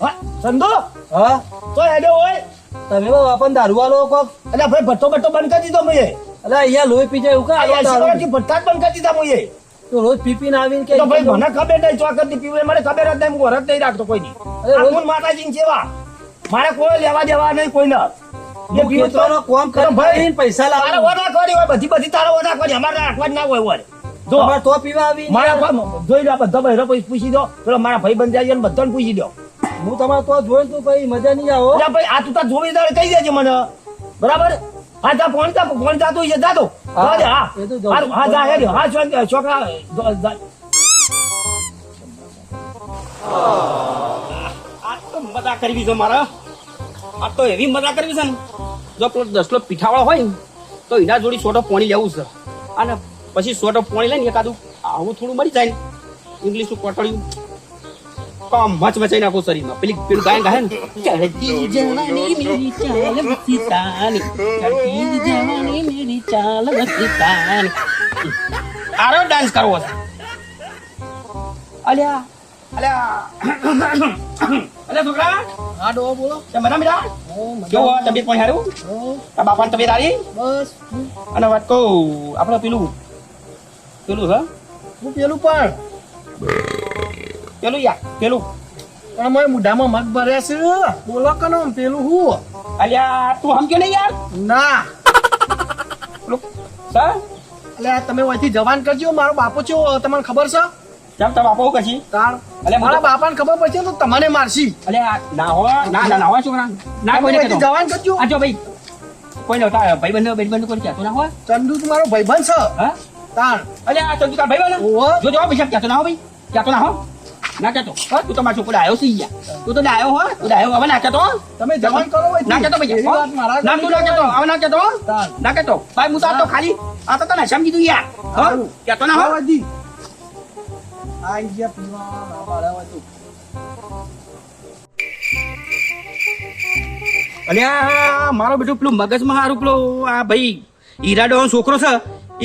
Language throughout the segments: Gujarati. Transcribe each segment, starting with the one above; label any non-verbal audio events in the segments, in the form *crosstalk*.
હા સંધો? હા? તો હેડો હોય તમે બા દારૂ વાલો કોક? એટલે ભાઈ ભટ્ટો ભટ્ટો બંધ કરી દીધો મેં અલે અહીંયા લોહી પી જાય એવું કા ભટ્ટા જ બંધ કરી દીધા મેં તો રોજ પી પીને આવીને કે ભાઈ મને ખબર નહીં ચોકરની પીવું મને ખબર જ નહીં હું વરત નહીં રાખતો કોઈ અરે રોજ- ની માતાજી જેવા મારે કોઈ લેવા દેવા નહીં હું પીવું કોમ તો ભાઈ પૈસા લાવો. લાવું ઓના કરી હોય બધી બધી તારે ઓના કરી અમારે રાખવા જ ના હોય હોય જો તમારે તો પીવા આવી મારા જોઈ લો બધા ભાઈ પછી પૂછી દો. પેલો મારા ભાઈ બંધ જાય ને બધાને પૂછી દો. હું તમારે તો જોઈ તું ભાઈ મજા નહીં આવો ભાઈ આ તું તાર જોવી તારે કહી દેજે મને. બરાબર? હા જા ફોન જા ફોન જા તું જા તો. હા, હા. હા જાઉં હારું. હા જા છોકરા છોકરા આ તો મજા કરવી છે મારા. આ તો એવી મજા કરવી છે ને. જો પેલો દસલો પીઠાવાળો હોય ને તો એના જોડી છોટો પોણી લેવું છે. અને પછી સોટો પોણી લઈને એકાદું આવું થોડું મળી જાય. ઇંગ્લિશનું ઇંગ્લિશ કોટળ્યું કામ મચ મચાઈ નાખો શરીરમાં. પેલી પેલું ગાયન ગાય ને. ચડતી જવાની મેરી ચાલ મસ્તીતાની ચડતી જવાની મેરી ચાલ મસ્તીતાની આરો ડાન્સ કરવો છે. અલ્યા અલ્યા. છોકરા. હા ડો બોલો. મજા મજા. કેવો તબિયત પણ હારું? તારા તબિયત હારી બસ. અને વાત કહું આપણે પેલું પેલું હા? હું પેલું પણ. પેલું યા પેલું. પણ મારે મુઢામાં મગ ભર્યા છે. બોલો કનો પેલું હું? અલ્યા તું સમજે ને યાર? ના. સર? અલ્યા તમે અહીંથી જવાન કરજો મારો બાપો છે તમને ખબર છે? કેમ તારા બાપા કશી તાર. અલે મારા બાપાને ખબર પડશે તો તમને મારશી. અલે ના હો ના ના ના હો છોકરા. ના કોઈ નથી જવાન કરજો. આજો ભાઈ. કોઈ નહોતા ભાઈ બંધ ભાઈ બંધ કોઈ કહેતો ના હોય? ચંદુ તમારો મારો ભાઈબંધ છે. હા? તાર અલ્યા ચંદુ તારા ભાઈ બંધ ઓહો. જો જો પૈસા કહેતો ના હો ભાઈ? કહેતો ના હો? ના કહેતો. હા તું તો મારો છોકરો આવ્યો છે ગયા તું તો ડાયો હો. તું ડાયો હવે ના કહેતો તમે જવાન કરો ના કહેતો ભાઈ. ના તું ના કહેતો. હવે ના કહેતો ના કહેતો. ભાઈ હું તો તો ખાલી આ તો તને સમજી દઉં યાર. હા. સારું. કહેતો ના હો. ગયા પીવા મારા વાતું. અલ્યા મારો બેટો પેલું મગજમાં હારું પેલો આ ભાઈ. હીરાડો છોકરો છે,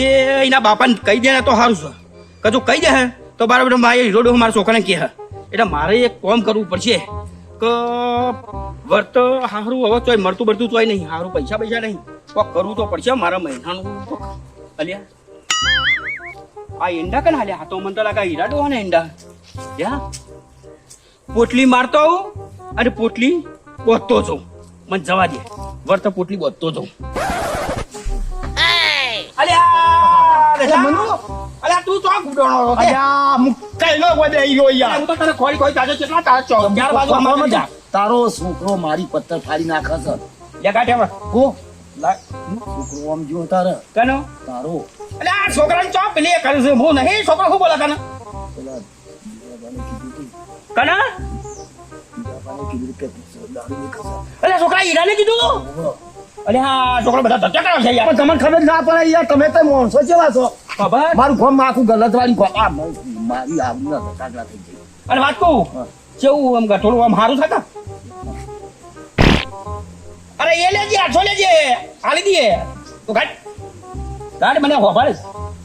એ એના બાપાને કહી દે તો સારું છે. કજો કહી દે હે, તો બરાબર મારે હીરોડો મારા છોકરાને કહે એટલે મારે એક કોમ કરવું પડશે કે વર્ત સારું હવે ચોય મળતું બળતું ચોય નહીં, હારું પૈસા પૈસા નહીં. કોક કરવું તો પડશે મારા મહિનાનું અલ્યા. આ ઈંડા કને હાલ્યા? હાથો મને તો લાગે ઈરાડો ને ઈંડા. યા. પોટલી મારતો આવું અને પોટલી બોતતો જઉં. મને જવા દે. વર્ત પોટલી બોતતો જાઉં. અલ્યા, મનુ. અલ્યા તું તો ગુડોણો તે. અલ્યા, હું કઈ નો વડે ઈયો યાર. હું તો તને ખોરી ખોરી તાજો કેટલા તાજો છો અગિયાર બાજુ અમાર જા. તારો છોકરો મારી પત્તર ફાડી નાખે છે. લે ગાંઠે હવે. કો? છોકરો આમ જો તારે. કનો? તારો. અલ્યા છોકરાને ચો પેલી કરે છે? હું નહીં છોકરો શું બોલા કને? કને. અલ્યા છોકરા કીધું તું? ઓહો. અલ્યા બધા ધક્કા કરે છે યાર. તમને ખબર ના પડે યાર તમે તો માણસો કેવા છો. ખબર? મારું ગોમ આખું ગલત વાળી ગોમ. આ મારી આવું ના કાગડા થઈ ગઈ. અને વાત કહું. કેવું આમ થોડું આમ સારું થતા અરે એ લેજે આઠસો લેજે આલી દઈએ. તો ગાડ. ગાડ મને હોભાડે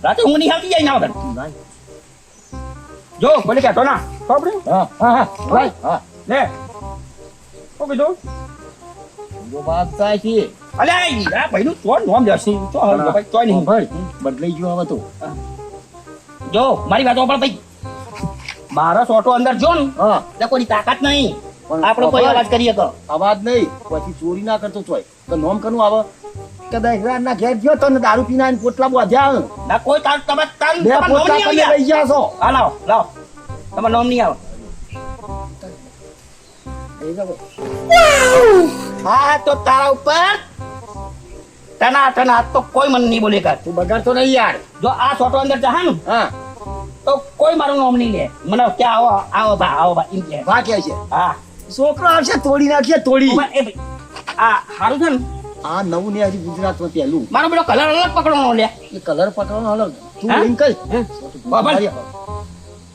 રાતે હું નહીં આવતી જાય ના વગર. જો બોલે કહેતો ના ખબર? હા. હા હા. હા. લે. ઓ કીધું જો વાત થાય છે. અલે આ ભાઈનું ચોર નોમ જશે ચો હવે ભાઈ ચોય નહીં ભાઈ બદલાઈ ગયો હવે તો જો મારી વાત પણ ભાઈ મારો સોટો અંદર જો ને હા એટલે કોઈની તાકાત નહીં પણ આપણો કોઈ અવાજ કરીએ તો અવાજ નહીં. પછી ચોરી ના કરતો ચોય તો નોમ કનું આવે કે દહેરાજ ના ઘેર ગયો તો દારૂ પીના પોટલા બાંધ્યા ના કોઈ તાર તમે તાર બે પોટલા તમે લઈ ગયા છો હા લાવો લાવો તમારે નોમ નહીં આવે હા તો તારા ઉપર તના તના તો કોઈ મને નહીં બોલે કર તું બગાડતો નહીં યાર. જો આ છોટો અંદર જહા ને હા. તો કોઈ મારું નામ નહીં લે. મને કે આવો આવો બા આવો બા એમ કે. વા કે છે? હા. છોકરો આવશે તોડી નાખીએ તોડી. ભાઈ આ હારું છે ને? આ નવું ને હજી ગુજરાતમાં પહેલું. મારો બેટો કલર અલગ પકડવાનો લે. એ કલર પકડવાનો અલગ. તું? લઈને કઈ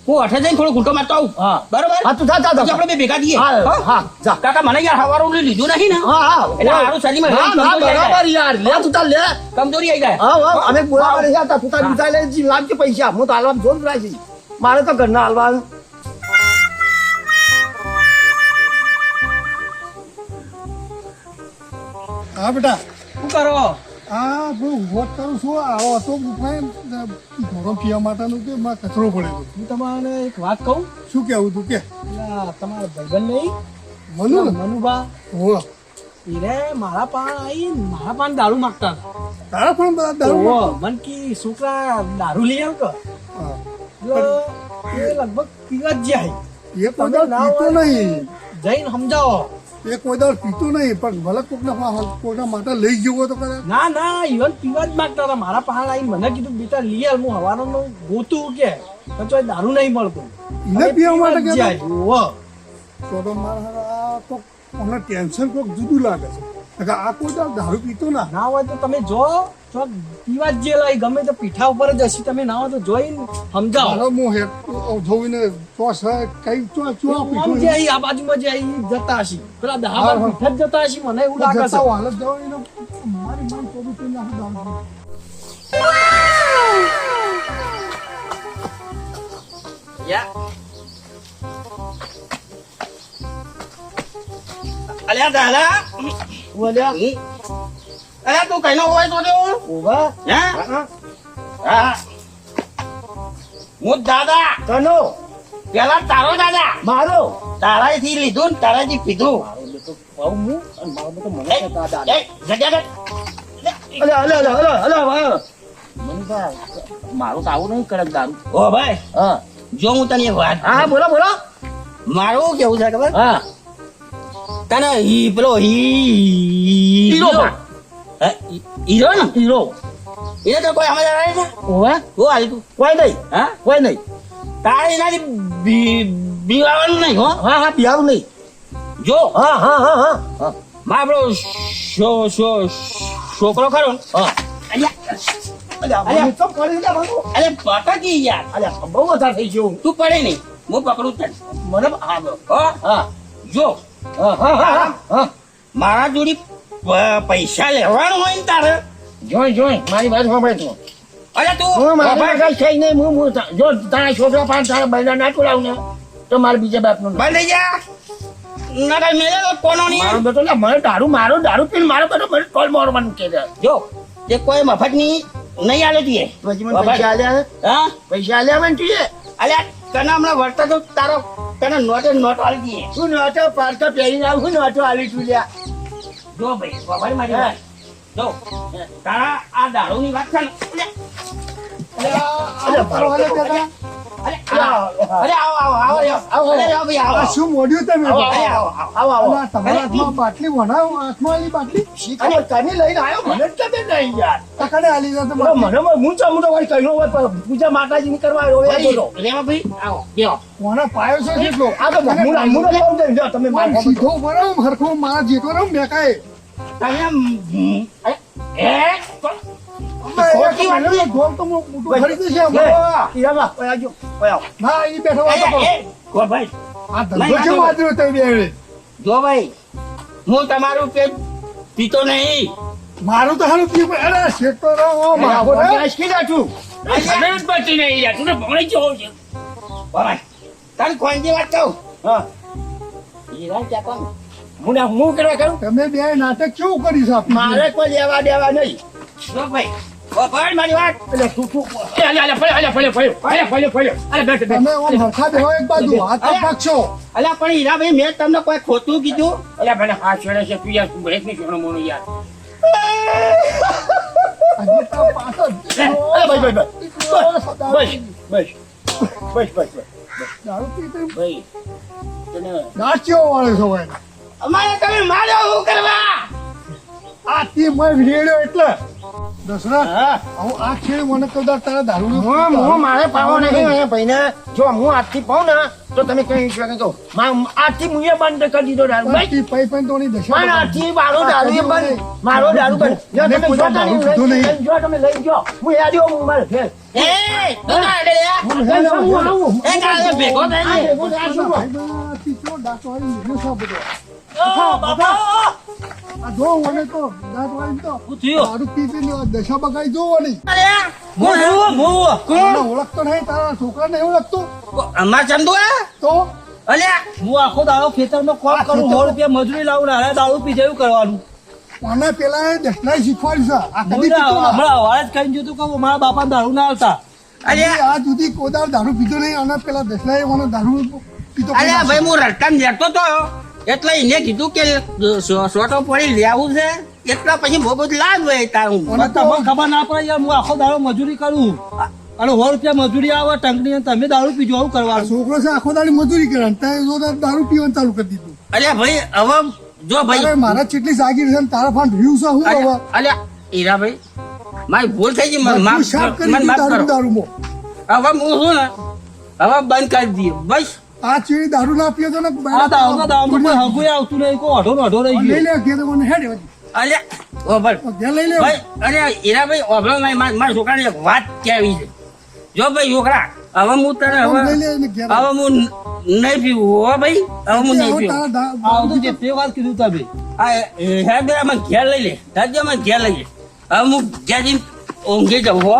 હું અઠે થોડો ગુટકો મારતો આવું. બરોબર? હા તું જા જા આપણે બે ભેગા થઈએ. હા હા? જા. કાકા મને યાર હવારું લીધું નહીં ને. હા હા. એટલે હારું શરીરમાં હા બરાબર યાર. લે તું તાર લે. કમજોરી આવી જાય. હા હા. અમે બોલા પડે છે તું તાર બીજા લે જી લાગજે પૈસા. હું તો હાલવા જોન રાખી મારે તો ઘરના હાલવા હા બેટા. શું કરો? આ હું વોટ કરું છું આવો હતો ધોરણ પીવા માટેનું કે માં કચરો પડેલો હું તમારે એક વાત કહું? શું કેવું તું કે? તમારા ભાઈબંધ નહીં? મનુ મનુભા. મનુબા હો. ઈને મારા પાન આવી મારા પાન દારૂ માગતા તારા પણ દારૂ મન કી છોકરા દારૂ લઈ આવ કે એ લગભગ પીવા જ જાય એ તો પીતો નહીં. જઈને સમજાવો. એ કોઈ દાળ પીતો નહીં પણ ભલે કોકના કોઈના માટે લઈ ગયો તો કદાચ. ના ના ઈવન પીવા જ માંગતા હતા. મારા પાસે આવીને મને કીધું બેટા લઈ આલ હું નું ગોતું કે? તોય દારૂ નહીં મળતું. હવે પીવા માટે કે. તો તો મારા કોક અમને ટેન્શન કોક જુદું લાગે છે. આ કોઈ તો દારૂ પીતો ના. ના હોય તો તમે જો તો પીવા જ જે લઈ ગમે તો પીઠા ઉપર જ હશે તમે ના હોય તો જોઈને સમજાવો. મારો હું હેડ જોઈને ચોસ કઈ તો ચો આમ જે અહીં આ બાજુમાં જે જતા હશે? પેલા હા, દહાબાર પીઠા જ જતા હશે મને એવું લાગે છે. હાલ જ જવાની ને મારી મન તો બી ના દાવ યા. અલ્યા દાદા. બોલ્યા અલ્યા તું કઈનો હોય તો દેવો ઊભા? હે? હા હું. દાદા. કનો પેલા તારો દાદા. મારો? તારાથી લીધું ને તારાથી પીધું. મારો બેટો પાઉં હું અને મારો બેટો મને એ, કહેતા દાદા. એ, જગ્યા કર. અલે અલે અલે અલે અલે વાહ મનીષા મારું તો આવું નહીં કરે દારૂ. ઓ ભાઈ હા. જો હું તને વાત હા બોલો બોલો. મારું કેવું છે ખબર? હા. તને હી પેલો હી હીરો. હે? હીરો ને હીરો એને તો કોઈ સમજ આવે ઓવે હું હાલ કોઈ નહીં હા કોઈ નહીં તારે એનાથી બી- બીવાનું નહીં હો હા હા બિહારું નહીં જો હા હા હા હા હા મા પેલો શો- શો- છોકરો ખરો ને હા અરે પટકી યાર અરે બહુ વધારે થઈ ગયું તું પડે નહીં હું પકડું તને મને હા જો મારા જોડી પૈસા લેવાનું હોય ને તારે? જોઈ જોઈ મારી વાત સાંભળે તું. અરે તું હું મારી કઈ છે નહીં હું હું જો તારા છોકરા પાંચ તારા બૈરા ના ટોલાવ ને તો મારા બીજા બાપનું. બંધ થઈ જા. નકર મેલે કોનો નહીં. મારો બેટો લે મને દારૂ મારો દારૂ પીને મારો બેટો મને કોલ મારવાનું કે જો તે કોઈ મફતની નહીં આલે તીએ. પછી મને પૈસા આલ્યા હા? પૈસા આલ્યા મને તીએ? અલ્યા તને હમણાં વર્તા તો તારો તને નોટે નોટ આલી દઈએ શું નોટો પારકા પહેરીને આવું નહોતો આલી છું લ્યા. જો ભાઈ બાબાની મારી વાત. જો તારા આ દારૂની વાત છે ને અરે અરે આવો, અરે આવો આવો કરવા પાયો છે આ તો તમે મારા સીધો બરાબર હરખો મારા જેટલો રહો મેકાય તમે એ, ખોટી વાત નહીં. ઢોલ તો મોટું ફરી જશે લે, હમણાં. ઓય આવજો, ઓય આવો. ના ઈ બેઠો વાતો કરો. એ, એ, ભાઈ આ ધંધો કેમ આદર્યો તમે બે? જો ભાઈ હું તમારું પેટ પીતો નહીં મારું તો હારું પીવું અરે શેઠ તો રહો, ઓ અરે, માગો આ રે. આઈસ્ક્રીમ નાખું. ખબર જ પડતી નહીં યાર તું ભણી જેવો છે ભાઈ તારી ખોંજી વાત કહું હા. કોણ? હું ના- હું કરવા કરું? તમે બે નાટક કેવું કરી છે મારે કોઈ લેવા દેવા નહીં જો ભાઈ ભાઈ મારી વાત? એટલે તું તું અલે, અલે, ફળ્યો, અલે, ફળ્યો, ફળ્યો, ફળ્યો, ફળ્યો, ફળ્યો. અલે, બેઠ, બેઠ. તમે ઓમ હરખા બેહો એક બાજુ હાથ અરે. પકશો પણ હીરાભાઈ મેં તમને કોઈ ખોટું કીધું? અલ્યા મને હા છેડે છે તું યાર તું બ્રેક નહીં છોડો મોનો યાર. બસ બસ બસ. બસ બસ દારૂ પીતે ભાઈ તને નાચ્યો વાળો છો ભાઈ. અમારે તમે માર્યો હું કરવા? આ તી મેં રેડ્યો એટલે. દશરથ હા. હું આ ખેડ મને કદાચ તારા દારૂ હું હું મારે પાવો નહીં. અહીંયા ભાઈને જો હું આજથી પાઉં ને તો તમે કઈ કહો મા- આજથી હું એ બંધ કરી દીધો દારૂ. ભાઈ પૈ પૈ તોની દશા પણ આજથી મારો દારૂ એ બંધ. મારો દારૂ બંધ. જો તમે જો તમે નહીં. જો તમે લઈ જો. હું યાદીઓ હું મારે ફેર એ તું ના હું આવું, આવું. એ કાલે ભેગો આ થઈને. ભેગું થાય. શું? ભાઈમાંથી ચો દાંત વાળી નીકળ્યો છે બધો. જો મને તો દાંત વાળી તો શું થયું? દારૂ પી પીને દશા બગાઈ જોવો નહીં અરે, હું છું, હું. તને ઓળખતો નહીં તારા છોકરાને એવું લાગતું. અમાર ચંદુ તો? અલ્યા હું આખો દાડો ખેતરમાં કોમ કરું સો રૂપિયા મજૂરી લાવું ને દારૂ પી જવું કરવાનું. મને પેલા દેખલાઈ શીખવાડ્યું છે. આ કદી. હમણાં અવાજ જોતું કે મારા બાપા દારૂ ના આવતા અરે આ સુધી કોદાળ દારૂ પીધો નહીં. અને પેલા દેશના મને દારૂ પીતો અરે ભાઈ હું રસ્તામાં જતો તો. એટલે એને કીધું કે સોટો પડી લેવું છે એટલા પછી ભોગવત લાગ હોય તારું. તમને ખબર ના પડે યાર હું આખો દાડો મજૂરી કરું. અને સો રૂપિયા મજૂરી આવે ટંકની તમે દારૂ પીજો આવું કરવા છોકરો છે આખો દાડી મજૂરી કરે તારે દારૂ પીવાનું ચાલુ કરી દીધું. અરે ભાઈ હવે જો ભાઈ મારા જેટલી જાગીર છે ને તારા ફાન રહ્યું છે હું હવે અરે હીરાભાઈ મારી ભૂલ થઈ ગઈ મને માફ કરો હવે હું શું ને હવે બંધ કરી દઈએ બસ. આ ચીડી દારૂ ના પીએ તો ને આ દારૂ દારૂ કોઈ હગુય આવતું નહીં કોઈ અઢો અઢો રહી લઈ લે ઘેર મને હેડ અરે ઓ ઘેર લઈ લે. અરે હીરાભાઈ ઓભળો નહીં મારા મારા છોકરાને એક વાત કહેવી છે. જો ભાઈ છોકરા હવે હું તને હવે હું નહીં પીવું હો ભાઈ હવે હું નહીં પીવું. આવતું જે તે વાત કીધું તમે આ હેડ અમે ઘેર લઈ લે હેડ અમે ઘેર લઈ લે. હવે હું ઘેર જઈને ઊંઘી જાઉં હો.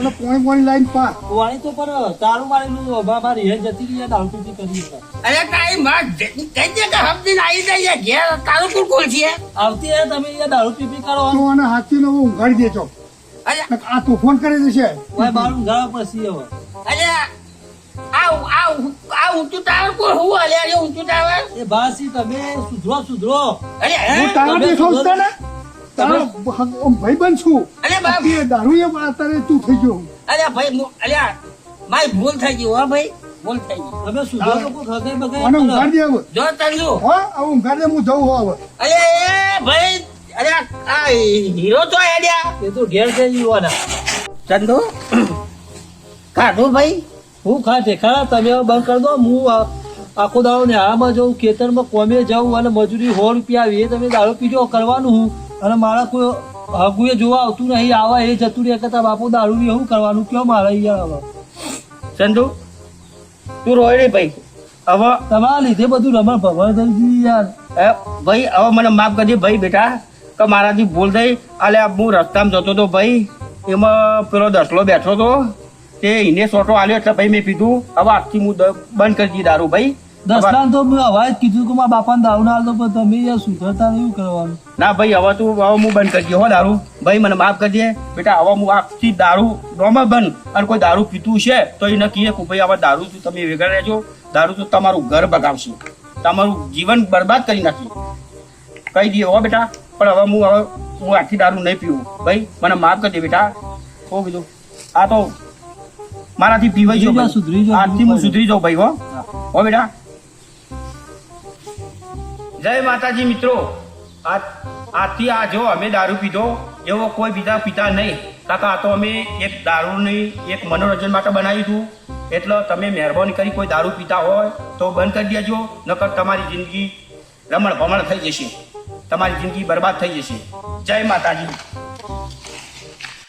અને પોણી પોણી લાઈન પા. વાણી તો પણ તારું મારેલું બાબા રે જતી રહી દારૂ પીતી કરી અરે કાઈ માં કઈ જગ્યા કે હમદીન આવી જાય ઘેર તારું શું કોલ છે? આવતી હે તમે અહીંયા દારૂ પી પી કરો. તો અને હાથી નો ઊંઘાડી દેજો અરે આ તોફાન કરી દેશે ભાઈ બાર ઊંઘાડવા પછી હવે. અરે આ ઊંચું ટાવર કોઈ હું અલ્યા ઊંચું ટાવર? એ બાસી તમે સુધરો સુધરો. અરે હું ટાવર દેખાવ ને? તારો ભાઈ બન છું. અરે દારૂ એ અત્યારે તું થઈ ગયો. અરે ભાઈ મુ- મારી ભૂલ થઈ ગઈ હો ભાઈ. ભૂલ થઈ ગઈ. તમે સુધરો તો કોઈ હગાઈ અને બગાઈ કરો. દે હવે જો તંજુ. હો હવે ઊંઘાડી દે હું જઉં હો હવે. અરે એ ભાઈ અરે આ હીરો તો હેડ્યા એ તો ઘેર જઈ યુવાના ચંદુ *clears throat* કાઢું ભાઈ. હું ખા ખરા તમે બંધ કરી દો. હું આખો દાડો આમાં જઉં ખેતરમાં કોમે જવું અને મજૂરી સો રૂપિયા આવી એ તમે દાડો પીજો કરવાનું હું. અને મારા કોઈ હગુએ જોવા આવતું નહીં આવા એ જતું રહે કરતા બાપુ દારૂ ની શું કરવાનું કયો મારે યાર હવે? ચંદુ તું રોય નહીં ભાઈ. હવે તમારા લીધે બધું રમણ ભગવાન થઈ ગયું યાર. હે ભાઈ હવે મને માફ કરજે ભાઈ બેટા કે મારાથી ભૂલ થઈ. અલે હું રસ્તામાં જતો તો ભાઈ એમાં પેલો દસલો બેઠો તો તે એને સોટો આલ્યો એટલે ભાઈ મેં પીધું હવે આજથી હું બંધ કરી દી દારૂ ભાઈ. દસલાન તો અવાજ કીધું કે મારા બાપાને દારૂ ના હાલતો પણ તમે યાર સુધરતા એવું કરવાનું? ના ભાઈ હવે તું હવે હું બંધ કરી હો દારૂ. ભાઈ મને માફ કરજે. બેટા હવે હું આજથી દારૂ નોમાં બંધ. અને કોઈ દારૂ પીતું છે તો એ નક્કી કે ભાઈ હવે દારૂ તો તમે વેગળ રહેજો. દારૂ તો તમારું ઘર બગાવશે. તમારું જીવન બરબાદ કરી નાખી કહી દઈએ હો બેટા. પણ હવે હું હવે હું આખી દારૂ નહીં પીવું. ભાઈ મને માફ કરી દે બેટા. હો કીધું? આ તો મારાથી પીવાઈ જાઉં સુધરી જાઉં આજથી હું સુધરી જાઉં ભાઈ હો. હો બેટા. જય માતાજી મિત્રો. આથી આ જો અમે દારૂ પીધો, એવો કોઈ બીજા પીતા નહીં. કાકા, આ તો અમે એક દારૂની એક મનોરંજન માટે બનાવ્યું હતું. એટલે તમે મહેરબાની કરી કોઈ દારૂ પીતા હોય, તો બંધ કરી દેજો, નકર તમારી જિંદગી રમણ ભમણ થઈ જશે. તમારી જિંદગી બરબાદ થઈ જશે. જય માતાજી.